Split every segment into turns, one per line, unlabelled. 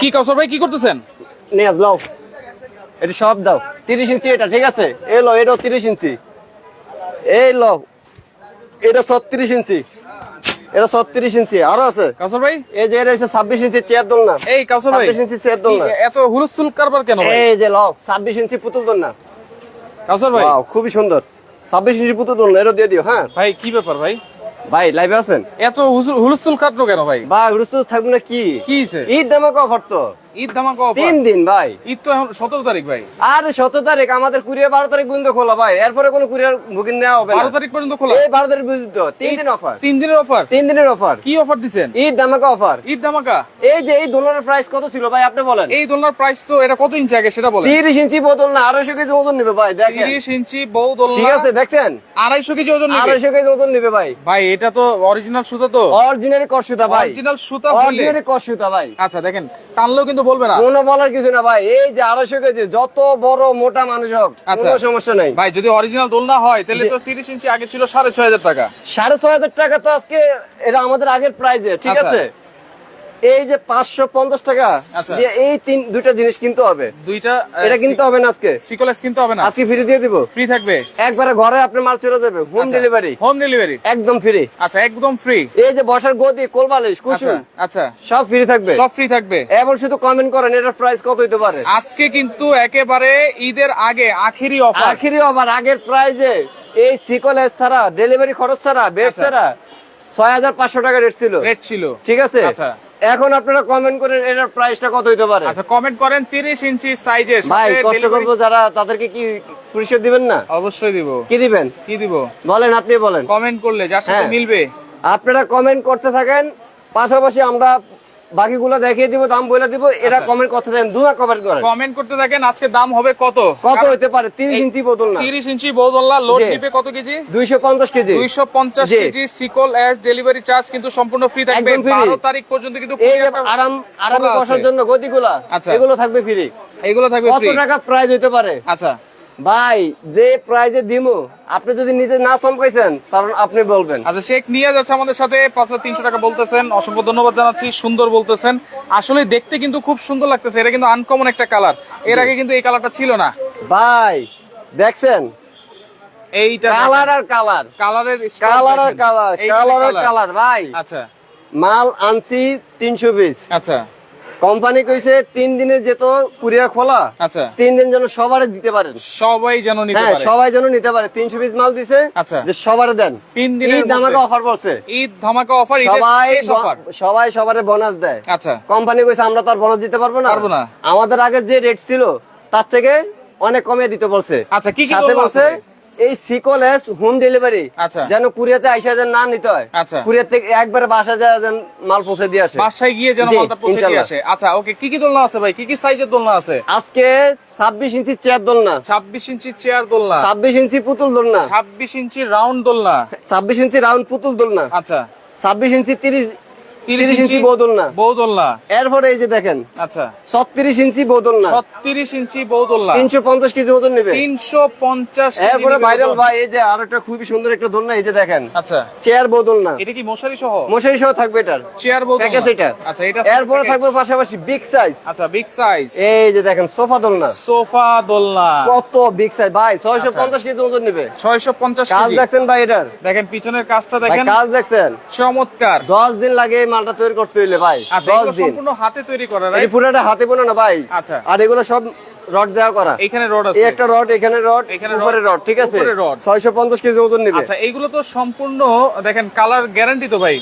কি কাউসার ভাই কি করতেছেন?
নিয়ে লও। এটা সব দাও। তিরিশ ইঞ্চি এটা ঠিক আছে? এই লো এটাও তিরিশ ইঞ্চি। এই লো এটা ছত্রিশ ইঞ্চি। এটা ছত্রিশ ইঞ্চি আরও আছে?
কাউসার ভাই?
এই যে এটা হচ্ছে ছাব্বিশ ইঞ্চি চেয়ার দোল না
এই কাউসার ভাই
26 ইঞ্চি সেট দোল না।
এত হুলস্থুল কারবার কেন ভাই?
এই যে লও ছাব্বিশ ইঞ্চি পুতুল দোল না
কাউসার ভাই
খুবই সুন্দর। ছাব্বিশ ইঞ্চি পুতুল দোল না এটা দিয়ে দিও হ্যাঁ?
ভাই কি ব্যাপার ভাই?
ভাই লাইভে আছেন?
এত হুলস্থুল কাটলো কেন ভাই?
বা হুলস্থুল থাকব না কি?
কি?
ঈদ দামাকা অফার তো
ঈদ ধামাকা অফার
তিন দিন ভাই।
ঈদ তো এখন সতেরো তারিখ ভাই।
আর সতেরো তারিখ আমাদের কুড়িয়ে বারো তারিখ বন্ধ খোলা ভাই। এরপরে কোনো কুড়িয়ার বুকিং নেওয়া হবে
বারো তারিখ পর্যন্ত খোলা?
এই বারো তারিখ বুঝলি তো তিন দিন অফার
তিন দিনের অফার
তিন দিনের অফার
কি অফার দিছেন?
ঈদ দামাকা অফার
ঈদ ধামাকা?
এই যে এই দোলনার প্রাইস কত ছিল ভাই আপনি বলেন।
এই দোলনার প্রাইস তো এটা কত ইঞ্চি আগে সেটা বলেন।
তিরিশ ইঞ্চি বোতল না আড়াইশো কেজি ওজন নেবে ভাই দেখেন।
তিরিশ ইঞ্চি বউ দোলনা।
ঠিক আছে দেখছেন?
আড়াইশো কেজি ওজন নেবে।
আড়াইশো কেজি ওজন নেবে ভাই।
ভাই এটা তো অরিজিনাল সুতা তো।
অরিজিনালি কষুতা ভাই।
অরিজিনাল সুতা
অরিজিনালি কষুতা ভাই।
আচ্ছা দেখেন টানলেও কিন্তু বলবে না।
কোনো বলার কিছু না ভাই। এই যে আড়াইশো কেজি যত বড় মোটা মানুষ হোক
আচ্ছা।
কোনো সমস্যা নাই।
ভাই যদি অরিজিনাল দোলনা হয় তাহলে তো তিরিশ ইঞ্চি আগে ছিল সাড়ে ছয় হাজার টাকা।
সাড়ে ছয় হাজার টাকা তো আজকে এটা আমাদের আগের প্রাইজে ঠিক
আচ্ছা।
আছে? এই যে পাঁচশো পঞ্চাশ টাকা
আচ্ছা।
এই তিন দুইটা জিনিস কিনতে হবে।
দুইটা
এটা কিনতে হবে না আজকে?
সিকোলেস কিনতে হবে না?
আজকে ফ্রি দিয়ে দিব।
ফ্রি থাকবে?
একবারে ঘরে আপনি মাল চলে যাবে হোম ডেলিভারি
হোম ডেলিভারি
একদম ফ্রি
আচ্ছা একদম ফ্রি
এই যে বসার গদি কোলবালিশ
আচ্ছা
কুসুম
আচ্ছা
সব ফ্রি থাকবে।
সব ফ্রি থাকবে?
এবার শুধু কমেন্ট করেন এটার প্রাইস কত হইতে পারে?
আজকে কিন্তু একেবারে ঈদের আগে আখেরি অফার
আখিরি আবার আগের প্রাইজে এই সিকলেস ছাড়া ডেলিভারি খরচ ছাড়া বেড
আচ্ছা।
ছাড়া ছয় হাজার পাঁচশো টাকা রেট ছিল।
রেট ছিল।
ঠিক আছে?
আচ্ছা।
এখন আপনারা কমেন্ট করেন এটার প্রাইসটা কত হইতে পারে?
আচ্ছা কমেন্ট করেন তিরিশ ইঞ্চি সাইজের
ভাই কষ্ট করব যারা তাদেরকে কি পুরস্কার দিবেন না?
অবশ্যই দিব।
কি দিবেন?
কি দিব?
বলেন আপনি বলেন।
কমেন্ট করলে যার সাথে
হ্যাঁ।
মিলবে।
আপনারা কমেন্ট করতে থাকেন পাশাপাশি আমরা বাকিগুলো দেখিয়ে দিব দাম বলে দিব
আচ্ছা।
কমেন্ট করতে থাকেন দুয়া কমেন্ট করেন।
কমেন্ট করতে থাকেন আজকে দাম হবে কত?
কত হইতে পারে? তিরিশ ইঞ্চি বোতল না।
তিরিশ ইঞ্চি বৌদল্লা লোড নিবে কত কেজি?
দুইশো পঞ্চাশ কেজি।
দুইশো পঞ্চাশ
জি।
কেজি সিকল এস ডেলিভারি চার্জ কিন্তু সম্পূর্ণ ফ্রি থাকবে।
একদম free।
বারো তারিখ পর্যন্ত কিন্তু
আরাম আরামে। বসার জন্য গদিগুলা
আচ্ছা।
এগুলো থাকবে ফ্রি
এগুলো থাকবে
কত টাকা প্রাইস হইতে পারে?
আচ্ছা।
ভাই যে প্রাইজে দিমু আপনি যদি নিজে না চমকাইছেন কারণ আপনি বলবেন।
আচ্ছা শেখ নিয়ে যাচ্ছে আমাদের সাথে পাঁচ হাজার তিনশো টাকা বলতেছেন অসংখ্য ধন্যবাদ জানাচ্ছি সুন্দর বলতেছেন। আসলে দেখতে কিন্তু খুব সুন্দর লাগতেছে এটা কিন্তু আনকমন একটা কালারের আগে কিন্তু এই কালারটা ছিল না।
ভাই দেখছেন?
এইটা
কালার আর কালার
কালারের
কালার আর কালার কালার আর কালার ভাই।
আচ্ছা।
মাল আনছি তিনশো পিস
আচ্ছা।
কোম্পানি কইছে তিন দিনের যেত কুরিয়ার খোলা
আচ্ছা।
তিন দিন যেন সবারে দিতে পারেন।
সবাই যেন নিতে
হ্যাঁ
পারে।
সবাই যেন নিতে পারে। তিনশো পিস মাল দিছে
আচ্ছা।
যে সবারে দেন।
তিন দিনের
ঈদ
মধ্যে।
অফার বলছে।
ঈদ ধামাকা অফার
সবাই সবাই সবারে বোনাস দেয়।
আচ্ছা।
কোম্পানি কইছে আমরা তো আর বোনাস দিতে পারব না।
পারব না।
আমাদের আগে যে রেট ছিল তার থেকে অনেক কমে দিতে বলছে।
আচ্ছা, কি কি
বলছে? এই সিকোলেস হোম ডেলিভারি
আচ্ছা।
যেন কুরিয়াতে আইসা যেন না নিতে হয়।
আচ্ছা।
কুরিয়ার থেকে একবারে বাসা যায় যেন মাল পৌঁছে দিয়ে আসে।
বাসায় গিয়ে যেন মালটা পৌঁছে দিয়ে আসে। আচ্ছা ওকে কি কি দোলনা আছে ভাই? কি কি সাইজের দোলনা আছে?
আজকে ছাব্বিশ ইঞ্চি চেয়ার দোলনা।
ছাব্বিশ ইঞ্চি চেয়ার দোলনা।
ছাব্বিশ ইঞ্চি পুতুল দোলনা।
ছাব্বিশ ইঞ্চি রাউন্ড দোলনা।
ছাব্বিশ ইঞ্চি রাউন্ড পুতুল দোলনা।
আচ্ছা।
ছাব্বিশ ইঞ্চি তিরিশ
তিরিশ
তিরিশ
ইঞ্চি
ইঞ্চি বউ দোলনা
বউ
এরপরে এই যে দেখেন
আচ্ছা।
ছত্রিশ ইঞ্চি বউ দোলনা
ছত্রিশ ইঞ্চি বউ দোলনা
তিনশো পঞ্চাশ কেজি ওজন নেবে।
তিনশো পঞ্চাশ কেজি
এরপরে ভাইরাল ভাই এই যে আর একটা খুবই সুন্দর একটা দোলনা এই যে দেখেন।
আচ্ছা।
চেয়ার বদল না।
এটা কি মশারি সহ?
মশারি সহ থাকবে এটার।
চেয়ার বউ
প্যাকেজ এটা।
আচ্ছা এটা
এরপরে থাকবে পাশাপাশি বিগ সাইজ
আচ্ছা বিগ সাইজ
এই যে দেখেন সোফা দোলনা।
সোফা দোলনা।
কত বিগ সাইজ ভাই ছয়শো
আচ্ছা।
পঞ্চাশ কেজি ওজন নেবে।
ছয়শো পঞ্চাশ
কাজ
কেজি।
দেখছেন ভাই এটার।
দেখেন পিছনের কাজটা দেখেন।
কাজ দেখছেন।
চমৎকার।
দশ দিন লাগে মালটা তৈরি করতে হইলে ভাই
আচ্ছা
দশ দিন।
সম্পূর্ণ হাতে তৈরি করা রাইট
পুরোটা হাতে বোনা না ভাই
আচ্ছা।
আর এগুলো সব রড দেওয়া করা।
এখানে রড আছে।
একটা রড এখানে রড উপরে
রড,
ঠিক আছে?
উপরে রড।
ছয়শো পঞ্চাশ কেজি ওজন নেবে।
আচ্ছা এইগুলো তো সম্পূর্ণ দেখেন কালার গ্যারান্টি তো ভাই।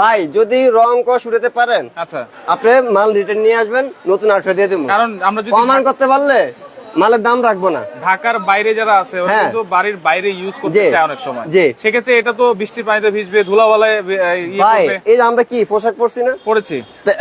ভাই যদি রং কস উঠাতে পারেন
আচ্ছা।
আপনি মাল রিটার্ন নিয়ে আসবেন নতুন আটশো দিয়ে দেবো।
কারণ আমরা যদি
কমান করতে পারলে মালের দাম রাখব না।
ঢাকার বাইরে যারা আছে ওরা
হ্যাঁ।
কিন্তু বাড়ির বাইরে ইউজ করতে চায় অনেক সময়। সেক্ষেত্রে এটা তো বৃষ্টির পানিতে ভিজবে ধুলাওয়ালায় ইয়ে
ভাই এই যে আমরা কি পোশাক পরছি না?
পড়েছি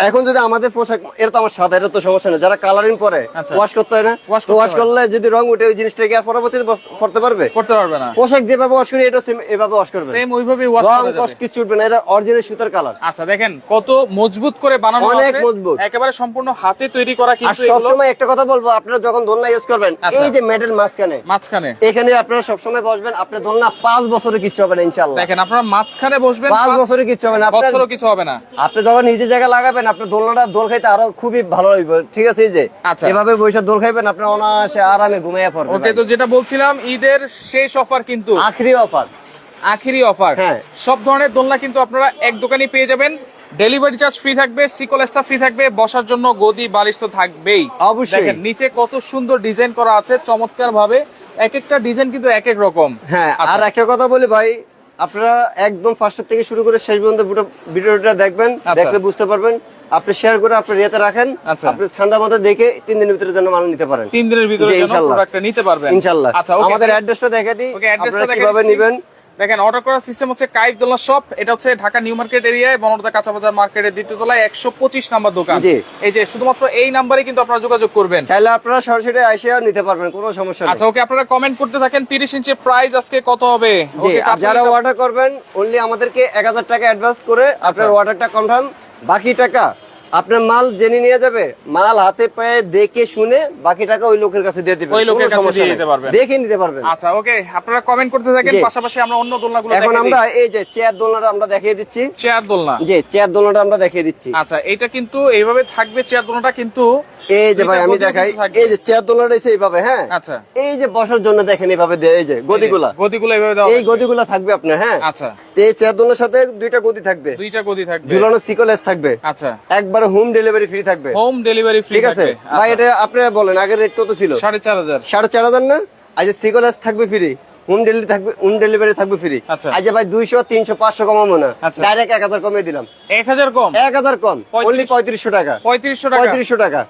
এখন যদি আমাদের পোশাক এটা তো আমার সাদা এটা তো সমস্যা নেই। যারা কালারিং করে। ওয়াশ করতে হয় না ওয়াশ করলে যদি রং উঠে ওই জিনিসটা কি আর পরবর্তীতে করতে পারবে?
করতে পারবে না।
পোশাক যেভাবে ওয়াশ করি এটা সেম এভাবে ওয়াশ করবে।
সেম ওইভাবে ওয়াশ
রং
যাবে।
কিছু উঠবে না এটা অরিজিনাল সুতার কালার
আচ্ছা দেখেন কত মজবুত করে বানানো আছে।
অনেক মজবুত।
একেবারে সম্পূর্ণ হাতে তৈরি করা কিন্তু
সবসময় একটা কথা বলব আপনারা যখন দোলনা করবেন।
আচ্ছা।
এই যে মেডেল মাঝখানে।
মাঝখানে।
এখানে আপনারা সবসময় বসবেন আপনি ধরুন না পাঁচ বছরে কিচ্ছু হবে না ইনশাল্লাহ
দেখেন আপনারা মাঝখানে বসবেন
পাঁচ বছরে কিচ্ছু হবে না।
বছরও কিছু হবে না।
আপনি যখন জায়গায় লাগাবেন দোলনাটা দোল খাইতে আরও খুবই ভালো হইব। ঠিক আছে এই যে?
আচ্ছা।
এভাবে বসে দোল খাইবেন আপনি অনায়াসে আরামে ঘুমিয়ে পড়বেন।
ওকে তো যেটা বলছিলাম ঈদের শেষ অফার কিন্তু।
আখরি অফার।
আখেরি অফার।
হ্যাঁ।
সব ধরনের দোলনা কিন্তু আপনারা এক দোকানে পেয়ে যাবেন। ডেলিভারি চার্জ ফ্রি থাকবে সিকল এক্সট্রা ফ্রি থাকবে বসার জন্য গদি বালিশ তো থাকবেই
অবশ্যই।
দেখেন নিচে কত সুন্দর ডিজাইন করা আছে চমৎকার ভাবে এক একটা ডিজাইন কিন্তু এক এক রকম
হ্যাঁ
আচ্ছা।
আর একটা কথা বলি ভাই আপনারা একদম ফার্স্টের থেকে শুরু করে শেষ পর্যন্ত পুরো ভিডিওটা দেখবেন
আচ্ছা।
দেখলে বুঝতে পারবেন আপনি শেয়ার করে আপনার ইয়েতে রাখেন
আচ্ছা।
আপনি ঠান্ডা মাথায় দেখে তিন দিনের ভিতরে যেন মাল নিতে পারেন
তিন দিনের ভিতরে
ইনশাল্লাহ।
প্রোডাক্টটা নিতে পারবেন
ইনশাল্লাহ
আচ্ছা
আমাদের অ্যাড্রেসটা দেখে দিই
ওকে অ্যাড্রেসটা
আপনারা কীভাবে। নেবেন
দেখেন অর্ডার করার সিস্টেম হচ্ছে কাইফ দোলনা শপ এটা হচ্ছে ঢাকা নিউ মার্কেট এরিয়ায় বনরদা কাঁচা বাজার মার্কেটের দ্বিতীয় তলায় একশো পঁচিশ নাম্বার দোকান। এই যে শুধুমাত্র এই নাম্বারে কিন্তু আপনারা যোগাযোগ করবেন।
চাইলে আপনারা সরাসরি এসেও নিতে পারবেন কোনো সমস্যা নেই।
আচ্ছা ওকে আপনারা কমেন্ট করতে থাকেন তিরিশ ইঞ্চির প্রাইস আজকে কত হবে?
যারা অর্ডার করবেন অনলি আমাদেরকে এক হাজার টাকা অ্যাডভান্স করে আপনার
আচ্ছা।
অর্ডারটা কনফার্ম বাকি টাকা আপনার মাল জেনে নিয়ে যাবে মাল হাতে পায়ে দেখে শুনে বাকি টাকা ওই লোকের কাছে দিয়ে দিবেন
ওই লোকের কাছে দিয়ে দিতে পারবেন।
দেখে নিতে পারবেন।
আচ্ছা ওকে আপনারা কমেন্ট করতে থাকেন পাশাপাশি আমরা অন্য দোলনাগুলো
এখন আমরা এই যে চেয়ার দোলনাটা আমরা দেখিয়ে দিচ্ছি।
চেয়ার দোলনা।
যে চেয়ার দোলনাটা আমরা দেখিয়ে দিচ্ছি।
আচ্ছা এটা কিন্তু এইভাবে থাকবে চেয়ার দোলনাটা কিন্তু
এই যে ভাই আমি দেখাই এই যে চেয়ার দোলনাটা এসে এইভাবে হ্যাঁ?
আচ্ছা।
এই যে বসার জন্য দেখেন এইভাবে এই যে গদিগুলা।
গদিগুলো এইভাবে দেওয়া
এই। গদিগুলা থাকবে আপনার হ্যাঁ?
আচ্ছা।
এই চেয়ার দোলনার সাথে দুইটা গদি থাকবে।
দুইটা গদি থাকবে।
ঝুলানো সিকলেস থাকবে।
আচ্ছা।
একবারে হোম ডেলিভারি ফ্রি থাকবে।
হোম ডেলিভারি ফ্রি
ঠিক আছে? ভাই এটা আপনি বলেন আগের রেট কত ছিল?
সাড়ে চার হাজার।
সাড়ে চার হাজার না? আজ সিকলেস থাকবে ফ্রি হোম ডেলিভারি থাকবে হোম ডেলিভারি থাকবে ফ্রি
আচ্ছা।
আজ ভাই দুইশো তিনশো পাঁচশো কমাবো না।
আচ্ছা।
ডাইরেক্ট এক হাজার কমিয়ে দিলাম।
এক হাজার কম?
এক হাজার কম। অনলি পঁয়ত্রিশশো টাকা।
পঁয়ত্রিশশো টাকা?
পঁয়ত্রিশশো টাকা।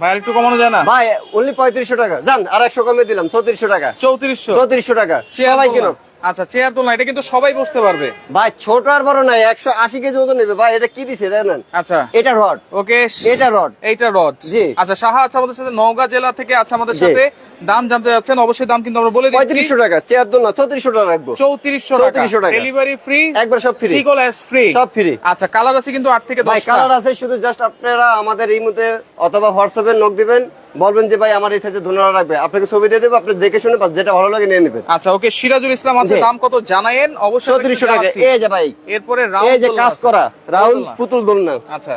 ভাই একটু কমানো যায় না?
ভাই অনলি পঁয়ত্রিশশো টাকা। জান আর একশো কমিয়ে দিলাম চৌত্রিশশো টাকা।
চৌত্রিশশো।
চৌত্রিশশো টাকা। সবাই
দোলনা।
কিনো
আচ্ছা চেয়ার দোলনা এটা কিন্তু সবাই বসতে পারবে।
ভাই ছোট আর বড় নাই একশো আশি কেজি ওজন নেবে। ভাই এটা কি দিছে জানেন?
আচ্ছা।
এটা রড
ওকে
এটা রড
এইটা রড
জি।
আচ্ছা সাহা আছে আমাদের সাথে নওগাঁ জেলা থেকে আছে আমাদের সাথে। দাম জানতে যাচ্ছেন অবশ্যই দাম কিন্তু আমরা বলে দিচ্ছি।
পঁয়ত্রিশশো টাকা চেয়ার দোল না চৌত্রিশশো টাকা রাখব।
চৌত্রিশশো টাকা।
3400 টাকা।
ডেলিভারি ফ্রি
একবার সব ফ্রি
সিকল এস ফ্রি
সব ফ্রি
আচ্ছা কালার আছে কিন্তু আট থেকে দশটা।
কালার আছে শুধু জাস্ট আপনারা আমাদের এই মধ্যে অথবা হোয়াটসঅ্যাপে নক দিবেন। বলবেন যে ভাই আমার এই সাইজে ধন্যবাদ রাখবে আপনাকে ছবি দিয়ে দেবো আপনি দেখে শুনে যেটা ভালো লাগে নিয়ে নেবেন।
আচ্ছা ওকে সিরাজুল ইসলাম আছে দাম কত জানায়েন? অবশ্যই আমরা
চৌত্রিশশো
কিন্তু
টাকা এই যে ভাই।
এরপরে
এই যে কাজ করা রাহুল
দোলনা।
পুতুল দোলনা।
আচ্ছা।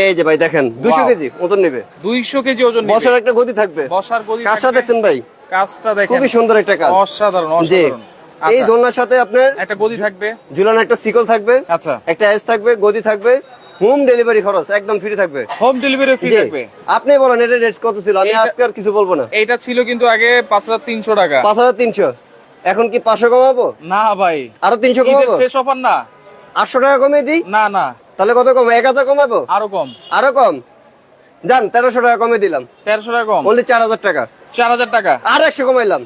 এই যে ভাই দেখেন দুশো
Wow.
কেজি ওজন নেবে।
দুইশো কেজি ওজন নিবে।
বসার একটা গদি থাকবে।
বসার গদি
কাজটা। দেখছেন ভাই?
কাজটা দেখেন।
খুবই সুন্দর একটা কাজ।
অসাধারণ অসাধারণ।
এই
আচ্ছা,
দোলনার সাথে আপনার
একটা গদি থাকবে।
ঝুলানো একটা সিকল থাকবে।
আচ্ছা।
একটা এস থাকবে গদি থাকবে। হোম ডেলিভারি খরচ একদম ফ্রি থাকবে।
হোম ডেলিভারি ফ্রি থাকবে।
আপনি বলেন এটা রেট কত ছিল? আমি আজকে আর কিছু বলব না।
এইটা ছিল কিন্তু আগে পাঁচ হাজার তিনশো টাকা।
পাঁচ হাজার তিনশো। এখন কি পাঁচশো কমাবো?
না ভাই।
আরও তিনশো
ঈদের
কমাবো?
শেষ অফার না।
আটশো টাকা কমিয়ে দিই?
না না।
তাহলে কত কম? এক হাজার কমাবো?
আরও কম।
আরও কম? যান তেরোশো টাকা কমিয়ে দিলাম।
তেরোশো টাকা কম।
বললি চার হাজার টাকা।
চার হাজার টাকা।
আর একশো কমাইলাম।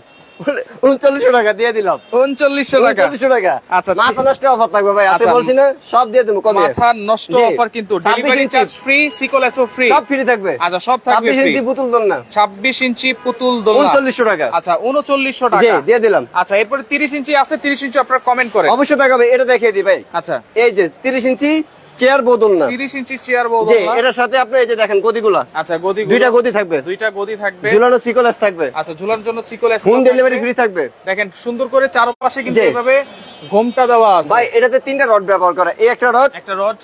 উনচল্লিশশো টাকা দিয়ে দিলাম।
উনচল্লিশশো টাকা?
উনচল্লিশশো টাকা।
আচ্ছা,
মাথা নষ্ট অফার থাকবে ভাই আপনি
আচ্ছা।
বলছি না সব দিয়ে দেবো কমিয়ে।
মাথা নষ্ট অফার কিন্তু ডেলিভারি চার্জ ফ্রি সিকল এসও ফ্রি
সব ফ্রি থাকবে।
আচ্ছা সব থাকবে
ছাব্বিশ
ফ্রি
ইঞ্চি পুতুল দোল না
ছাব্বিশ ইঞ্চি পুতুল দোলনা।
উনচল্লিশশো টাকা।
আচ্ছা উনচল্লিশশো
জি
টাকা
দিয়ে দিলাম।
আচ্ছা এরপরে তিরিশ ইঞ্চি আছে তিরিশ ইঞ্চি আপনারা কমেন্ট করে
অবশ্যই দেখাবে এটা দেখিয়ে দিই ভাই।
আচ্ছা।
এই যে তিরিশ ইঞ্চি চেয়ার বদল না।
তিরিশ ইঞ্চি চেয়ার বদল
না। এটার সাথে আপনি এই যে দেখেন গদিগুলা
আচ্ছা গদি
দুইটা গদি থাকবে।
দুইটা গদি থাকবে।
ঝুলানো সিকলেস থাকবে।
আচ্ছা ঝুলানোর জন্য সিকল
হোম ডেলিভারি ফ্রি থাকবে।
দেখেন সুন্দর করে চারপাশে কিন্তু
এইভাবে
এভাবে ঘোমটা দেওয়া আছে।
ভাই এটাতে তিনটা রড ব্যবহার করা। এই একটা রড
একটা রড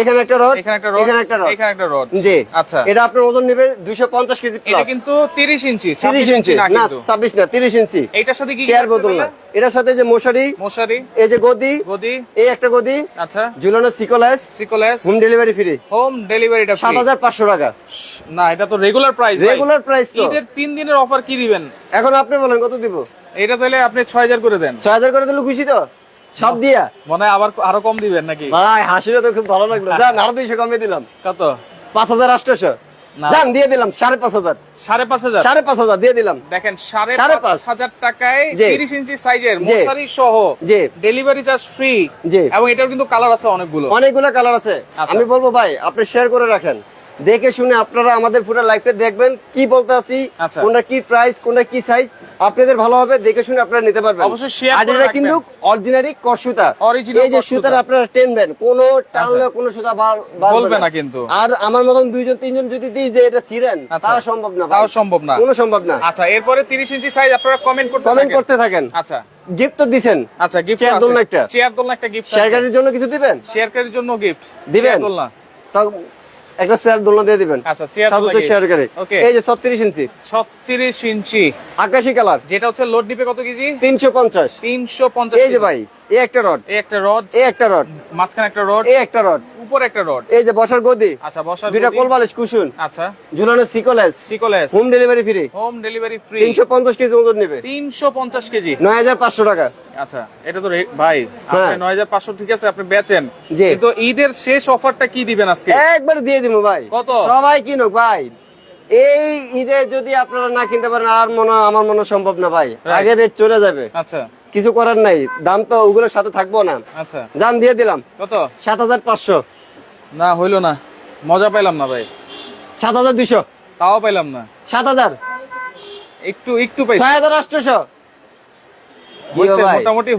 এখানে একটা রড
এখানে একটা রড
এখানে একটা রড
এখানে একটা রড
জি।
আচ্ছা।
এটা আপনার ওজন নেবে দুইশো পঞ্চাশ কেজি
এটা কিন্তু তিরিশ ইঞ্চি
তিরিশ
ছাব্বিশ
ইঞ্চি
ইঞ্চি। না
না
কিন্তু।
ছাব্বিশ না তিরিশ ইঞ্চি।
এইটার সাথে কি
চেয়ার বদল না। এটার সাথে যে মশারি
মশারি।
এই যে গদি
গদি।
এই একটা গদি
আচ্ছা।
ঝুলানো সিকলেস
সিকোলেস
হোম ডেলিভারি ফ্রি
হোম ডেলিভারিটা
সাত
ফ্রি
হাজার পাঁচশো টাকা।
না এটা তো রেগুলার প্রাইস
রেগুলার প্রাইস তো।
ঈদের তিন দিনের অফার কি দিবেন?
এখন আপনি বলেন কত দিব?
এটা তাহলে আপনি ছয় হাজার করে দেন।
ছয় হাজার করে দিলে খুশি তো? সব দিয়া?
মনে হয় আবার আরও কম দিবেন নাকি?
ভাই হাসিটা তো খুব ভালো লাগল। যান আরও দুইশো কমিয়ে দিলাম।
কত?
পাঁচ হাজার
না।
যান দিয়ে দিলাম সাড়ে পাঁচ হাজার।
সাড়ে পাঁচ হাজার?
সাড়ে পাঁচ হাজার দিয়ে দিলাম।
দেখেন সাড়ে পাঁচ। হাজার টাকায় তিরিশ ইঞ্চি সাইজের। মশারি সহ
জি।
Delivery charge free. এবং এটার কিন্তু কালার আছে অনেকগুলো।
অনেকগুলো কালার আছে।
আচ্ছা।
আমি বলব ভাই আপনি শেয়ার করে রাখেন। দেখে শুনে আপনারা আমাদের পুরো লাইফটা দেখবেন কি বলতে আছি
আচ্ছা।
কোনটা কি প্রাইস কোনটা কি সাইজ আপনাদের ভালো হবে দেখে শুনে আপনারা নিতে পারবেন। আর এটা কিন্তু অরিজিনালি কসুতা। এই যে সুতার আপনারা টেনবেন কোন টানলে
আচ্ছা।
কোন সুতা
বলবে না। কিন্তু।
আর আমার মতন দুইজন তিনজন যদি দিই যে এটা ছিঁড়েন
আচ্ছা।
তাও সম্ভব না
তাও সম্ভব না।
কোনো সম্ভব না।
আচ্ছা এরপরে তিরিশ ইঞ্চি সাইজ আপনারা কমেন্ট করতে
কমেন্ট করতে থাকেন।
আচ্ছা।
গিফট তো দিছেন।
আচ্ছা গিফট
চেয়ার দোলনা একটা।
চেয়ার দোলনা একটা গিফট
শেয়ার গাড়ির জন্য কিছু দিবেন?
শেয়ার কারির জন্য গিফট
দিবেন?
দোলনা
একটা শেয়ার দোলনা দিয়ে দিবেন।
আচ্ছা চেয়ার
সর্বোচ্চ গাড়ি এই যে ছত্রিশ ইঞ্চি।
36 ইঞ্চি।
আকাশি কালার।
যেটা হচ্ছে লোড নিবে কত কেজি?
তিনশো পঞ্চাশ।
350
এই যে ভাই এই একটা রড।
এই একটা রড।
এই একটা রড।
মাঝখানে একটা রড।
এই একটা রড।
উপরে একটা রড।
এই যে বসার গদি।
আচ্ছা বসার
দুইটা কোলবালিশ কুশন
আচ্ছা।
ঝুলানো সিকলেস
সিকোলেস
home delivery free
home delivery free
KG ওজন নেবে।
350 কেজি।
নয় হাজার পাঁচশো টাকা।
আচ্ছা এটা তো ভাই আপনি
হ্যাঁ।
9500 ঠিক আছে আপনি বেচেন। কিন্তু ঈদের শেষ অফারটা কি দিবেন আজকে?
একবার দিয়ে দিব ভাই।
কত?
সবাই কিনুক ভাই। এই ঈদে যদি আপনারা না কিনতে পারেন আর মনে আমার মনে সম্ভব না ভাই. আগে রেট চলে যাবে।
আচ্ছা।
কিছু করার নাই। দাম তো ওগুলোর সাথে থাকব না।
আচ্ছা।
জান দিয়ে দিলাম।
কত?
সাত হাজার পাঁচশো।
না হইল না। মজা পাইলাম না ভাই।
সাত হাজার দুইশো।
তাও পাইলাম না।
সাত হাজার।
একটু একটু পাই
ছয় হাজার আটশোশো?
মোটামুটি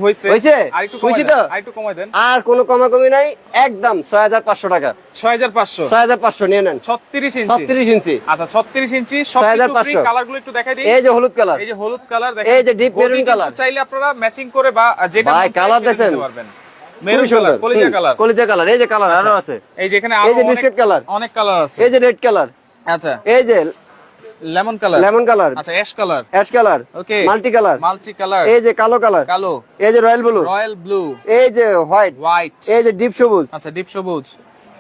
একটু কমাই
খুশি তো?
কমাই দেন।
আর কোনো কমাকমি নাই একদম ছয় হাজার পাঁচশো টাকা।
6500
ছয় হাজার পাঁচশো নিয়ে নেন।
36 ইঞ্চি।
ছত্রিশ ইঞ্চি।
আচ্ছা 36 ইঞ্চি সব
6500
কালারগুলো একটু দেখাই দিই।
এই যে হলুদ কালার
এই যে হলুদ কালার
এই যে deep maroon colour।
চাইলে আপনারা ম্যাচিং করে বা যেটা
দেখছেন?
নিতে পারবেন। মেরুন কালার কলিজা কালার
এই যে কালার আরও আছে।
এই যে এখানে
এই যে বিস্কিট কালার
অনেক কালার আছে।
এই যে রেড কালার
আচ্ছা।
এই যে
লেমন কালার
লেমন কালার
আচ্ছা ash colour
ash colour
okay
multi colour
multi colour
এই যে কালো কালার
কালো.
এই যে রয়্যাল ব্লু
রয়্যাল ব্লু
এই যে হোয়াইট
হোয়াইট
এই যে ডিপ সবুজ.
আচ্ছা ডিপ সবুজ.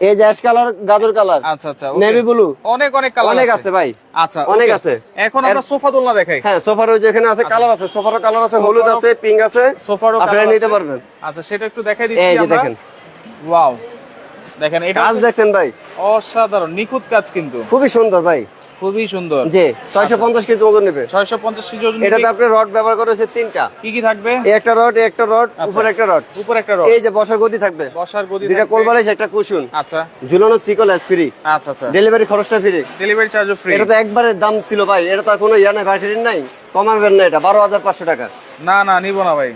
এই যে অ্যাশ কালার গাজর কালার
আচ্ছা আচ্ছা.
নেভি ব্লু
অনেক অনেক কালার
অনেক আছে। ভাই।
আচ্ছা
অনেক আছে।
এখন আমরা সোফা দোলনা দেখাই।
হ্যাঁ সোফার ওই যেখানে আছে কালার আছে সোফারও কালার আছে হলুদ আছে পিঙ্ক আছে।
সোফারও
আপনারা নিতে পারবেন।
আচ্ছা সেটা একটু দেখাই দিচ্ছি আমরা।
দেখেন।
ওয়াও দেখেন এটা
কাজ দেখছেন ভাই।
অসাধারণ নিখুঁত কাজ কিন্তু।
খুবই সুন্দর ভাই।
খুবই সুন্দর।
ছয়শো পঞ্চাশ কেজি ওজন নেবে।
ছয়শো পঞ্চাশ কেজি ওজন
এটাতে আপনি রড ব্যবহার করেছে তিনটা।
কি কি থাকবে?
একটা রড একটা রড
আচ্ছা।
উপরে একটা রড।
উপর একটা রড।
এই যে বসার গদি থাকবে।
বসার গদি।
কোলবালিশ একটা কুশন
আচ্ছা।
ঝুলানো সিকল ফ্রি
আচ্ছা আচ্ছা।
ডেলিভারি খরচটা ফ্রি
ডেলিভারি চার্জও ফ্রি
এটা তো একবারে দাম ছিল ভাই। এটা তো কোনো ইয়া নাই ব্যাটারি নাই। কমাবেন না এটা। বারো হাজার পাঁচশো টাকা।
না না নিব না ভাই।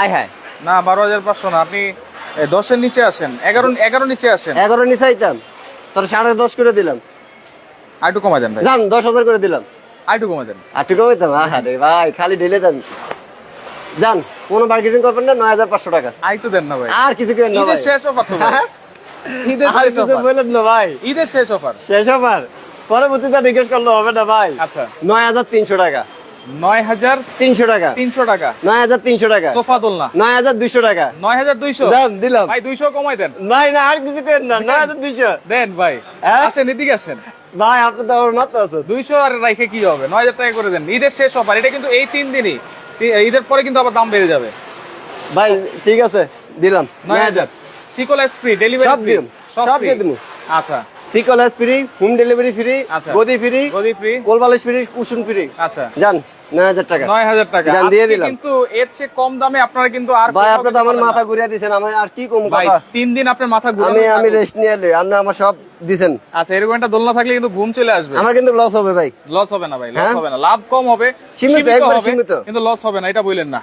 আয় হ্যাঁ।
না বারো হাজার পাঁচশো না। আপনি দশের নিচে আসেন। এগারো এগারো নিচে আসেন।
এগারো নিচাইতাম তোর সাড়ে দশ করে দিলাম।
আর একটু কমাই দেন ভাই।
যান দশ হাজার করে দিলাম।
আর একটু কমাই দেন।
আর ঠিক কমাইতাম আরে ভাই খালি ঢেলে দেন। যান কোনো মার্কেটিং করবেন না নয় হাজার পাঁচশো টাকা।
আর একটু দেন না ভাই।
আর কিছু কেন না ভাই।
শেষ অফার তো ভাই। ঈদের শেষ অফার
বললেন না ভাই।
ঈদের শেষ অফার
শেষ আমার পরবর্তীতে জিজ্ঞেস করলে হবে না ভাই।
আচ্ছা।
নয় হাজার তিনশো টাকা।
নয় হাজার
তিনশো টাকা।
তিনশো টাকা।
নয় হাজার তিনশো টাকা।
সোফা দোলনা।
নয় হাজার দুইশো টাকা।
নয় হাজার দুইশো।
দাম দিলাম।
ভাই দুইশো কমাই দেন।
নাই না আর কিছু করেন না। নয় হাজার দুইশো।
দেন ভাই।
হ্যাঁ?
আসেন এদিকে আসেন।
ভাই আপনি তো আমার মাত্র আছে
দুইশো আর রাইখে কি হবে? নয় হাজার টাকা করে দেন। ঈদের শেষ অফার এটা কিন্তু এই তিন দিনই। ঈদের পরে কিন্তু আবার দাম বেড়ে যাবে।
ভাই ঠিক আছে দিলাম।
নয় হাজার। সিকল ফ্রি ডেলিভারি
সব দিন সব। দিয়ে
আচ্ছা।
ফ্রি হোম ডেলিভারি ফ্রি
আচ্ছা।
গদি ফ্রি
গদি ফ্রি
কোলবালিশ ফ্রি ফ্রি
আচ্ছা।
যান নয় হাজার টাকা।
নয় হাজার টাকা।
যান, দিয়ে দিলাম।
কিন্তু এর চেয়ে কম দামে আপনারা কিন্তু আর
ভাই আপনি তো আমার মাথা ঘুরিয়ে দিয়েছেন আমি আর কি কম
ভাই তিন দিন আপনার মাথা ঘুরে
আমি আমি রেস্ট নিয়ে এলে আপনি আমার সব দিছেন।
আচ্ছা এরকম একটা দোলনা থাকলে কিন্তু ঘুম চলে আসবে।
আমার কিন্তু লস হবে ভাই।
লস হবে না ভাই লস
হ্যাঁ?
হবে না। লাভ কম হবে
সীমিত, একবারে সীমিত।
কিন্তু লস হবে না এটা না।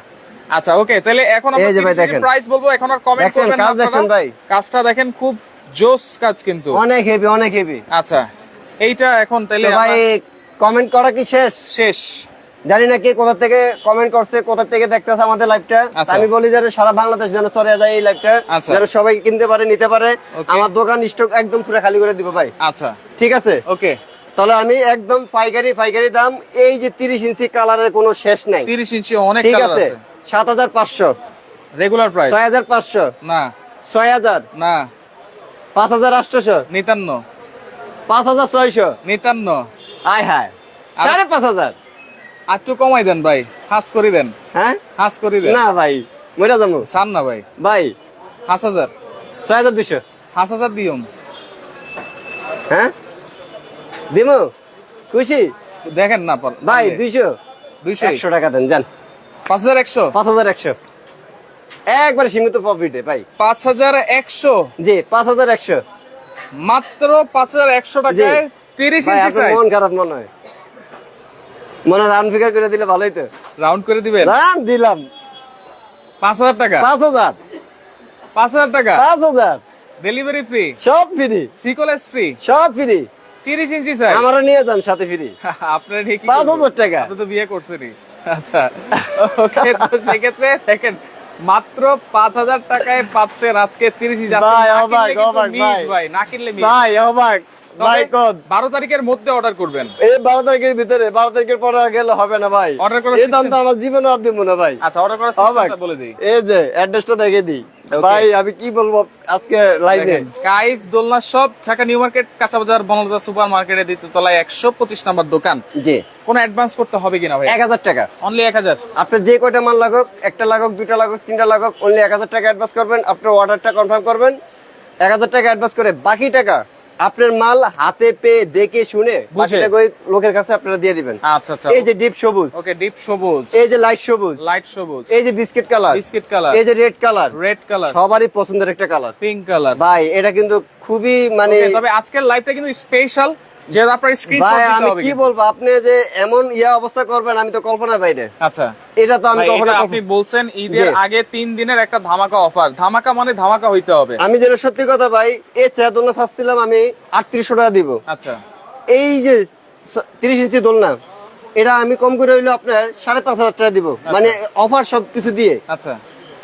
আচ্ছা ওকে তাহলে এখন আমরা প্রাইস বলব এখন আর কমেন্ট করবেন না? কাজটা দেখেন খুব জোস কাজ কিন্তু।
অনেক হেভি অনেক হেভি
আচ্ছা এইটা এখন তাহলে
ভাই কমেন্ট করা কি শেষ?
শেষ।
জানি না কে কোথা থেকে কমেন্ট করছে কোথা থেকে দেখতেছে আমাদের লাইভটা
আচ্ছা।
আমি বলি যেন সারা বাংলাদেশ যেন চলে যায় এই লাইভটা
আচ্ছা।
যেন সবাই কিনতে পারে নিতে পারে। আমার দোকান স্টক একদম পুরো খালি করে দিব ভাই।
আচ্ছা।
ঠিক আছে?
ওকে
তাহলে আমি একদম পাইকারি পাইকারি দাম এই যে তিরিশ ইঞ্চি কালারের কোনো শেষ নাই।
তিরিশ ইঞ্চি অনেক
ঠিক আছে?
আছে।
সাত হাজার পাঁচশো।
রেগুলার প্রাইস
ছয় হাজার পাঁচশো।
না।
ছয় হাজার।
না।
পাঁচ হাজার আটশোশো
নিতান্ন।
পাঁচ হাজার ছয়শো।
নিতান্ন।
আয় হায়। সাড়ে পাঁচ হাজার।
আর একটু কমাই দেন ভাই হাস করে দেন।
হ্যাঁ?
হাস করে দেন।
না ভাই মরে যাব।
চান না ভাই।
ভাই।
হাস হাজার।
ছয় হাজার দুইশো।
হাস হাজার দিয়ম।
হ্যাঁ? দিমু? খুশি?
দেখেন না
ভাই। দুইশো।
দুইশো।
একশো টাকা দেন যান।
পাঁচ হাজার একশো।
পাঁচ হাজার একশো। একবার সীমিত প্রফিটে ভাই।
পাঁচ হাজার একশো।
জি পাঁচ হাজার একশো।
মাত্র পাঁচ হাজার একশো টাকায় তিরিশ ইঞ্চি
মন খারাপ মনে হয়। মনে রান ফিগার করে দিলে ভালোই তো।
রাউন্ড করে দিবেন?
রান দিলাম।
পাঁচ হাজার টাকা?
পাঁচ হাজার।
পাঁচ হাজার টাকা?
পাঁচ হাজার।
ডেলিভারি ফ্রি
সব ফ্রি
সিকোলেস ফ্রি
সব ফ্রি
তিরিশ ইঞ্চি সাইজ
আমারও নিয়ে যান সাথে ফ্রি
আপনার ঠিকই
পাঁচ হাজার টাকা।
আপনি তো বিয়ে করছেনই। আচ্ছা। ওকে তো সেক্ষেত্রে দেখেন মাত্র পাঁচ হাজার টাকায় পাচ্ছেন আজকে তিরিশ হাজার।
ভাই,
না কিনলে
ভাই অবাক, ভাই।
ভাই তারিখের মধ্যে অর্ডার করবেন।
এই তারিখের ভিতরে বারো তারিখের পরে গেলে হবে না ভাই।
Order করার
এই দাম তো আমার জীবনে আর দিব না ভাই।
আচ্ছা অর্ডার করার সিস্টেমটা বলে দিই।
এই যে অ্যাড্রেসটা দেখে দিই। ভাই আমি কি বলব আজকে লাইনে
কাইফ দোলনা শপ ঢাকা নিউ মার্কেট কাঁচা বাজার বনলতা সুপার তলায় একশো পঁচিশ নাম্বার দোকান।
জি।
কোনো অ্যাডভান্স করতে হবে কিনা ভাই?
এক হাজার টাকা।
অনলি এক হাজার।
আপনি যে কয়টা মাল লাগুক একটা লাগুক দুটা লাগুক তিনটা লাগুক অনলি এক হাজার টাকা অ্যাডভান্স করবেন। আপনার অর্ডারটা কনফার্ম করবেন। এক হাজার টাকা অ্যাডভান্স করে বাকি টাকা আপনার মাল হাতে পেয়ে দেখে শুনে লোকের কাছে আপনারা দিয়ে দিবেন।
আচ্ছা আচ্ছা।
এই যে ডিপ সবুজ।
ওকে ডিপ সবুজ।
এই যে লাইট সবুজ।
লাইট সবুজ।
এই যে বিস্কিট কালার।
Biscuit colour.
এই যে রেড কালার।
Red colour.
সবারই পছন্দের একটা কালার।
Pink colour.
ভাই এটা কিন্তু খুবই মানে
তবে আজকের লাইভটা কিন্তু স্পেশাল যেহেতু আপনার স্ক্রিনশট
ভাই
দিতে
আমি
হবে
কি বলব? আপনি যে এমন ইয়া অবস্থা করবেন আমি তো কল্পনার বাইরে।
আচ্ছা।
এটা তো আমি কখনো
আপনি বলছেন ঈদের আগে তিন দিনের একটা ধামাকা অফার ধামাকা মানে ধামাকা হইতে হবে।
আমি যেটা সত্যি কথা ভাই এই চেয়ার দোলনা চাচ্ছিলাম আমি আটত্রিশশো টাকা দিব।
আচ্ছা।
এই যে তিরিশ ইঞ্চি দোলনা এটা আমি কম করে হইল আপনার সাড়ে পাঁচ হাজার টাকা দিব। মানে অফার সব কিছু দিয়ে।
আচ্ছা।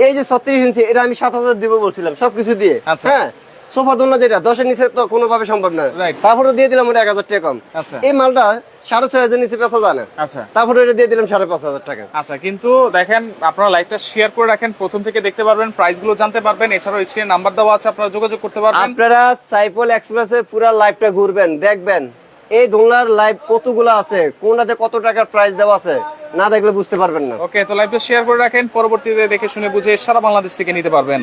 এই যে ছত্রিশ ইঞ্চি এটা আমি সাত হাজার দিব বলছিলাম সবকিছু দিয়ে।
আচ্ছা।
হ্যাঁ? সোফা দোলনা যেটা দশের নিচে তো কোনোভাবে সম্ভব না তারপরে দিয়ে দিলাম ওটা এক হাজার টাকা কম।
আচ্ছা।
এই মালটা সাড়ে ছয় হাজার নিচে বেচা যায় না।
আচ্ছা।
তারপরে এটা দিয়ে দিলাম সাড়ে পাঁচ হাজার টাকা।
আচ্ছা কিন্তু দেখেন আপনারা লাইভটা শেয়ার করে রাখেন প্রথম থেকে দেখতে পারবেন প্রাইসগুলো জানতে পারবেন এছাড়াও স্ক্রিনে নাম্বার দেওয়া আছে আপনারা যোগাযোগ করতে পারবেন।
আপনারা সাইফল এক্সপ্রেসে পুরা লাইভটা ঘুরবেন দেখবেন। এই দোলনার লাইভ কতগুলো আছে কোনটাতে কত টাকার প্রাইস দেওয়া আছে না দেখলে বুঝতে পারবেন না।
ওকে তো লাইভটা শেয়ার করে রাখেন পরবর্তীতে দেখে শুনে বুঝে সারা বাংলাদেশ থেকে নিতে পারবেন।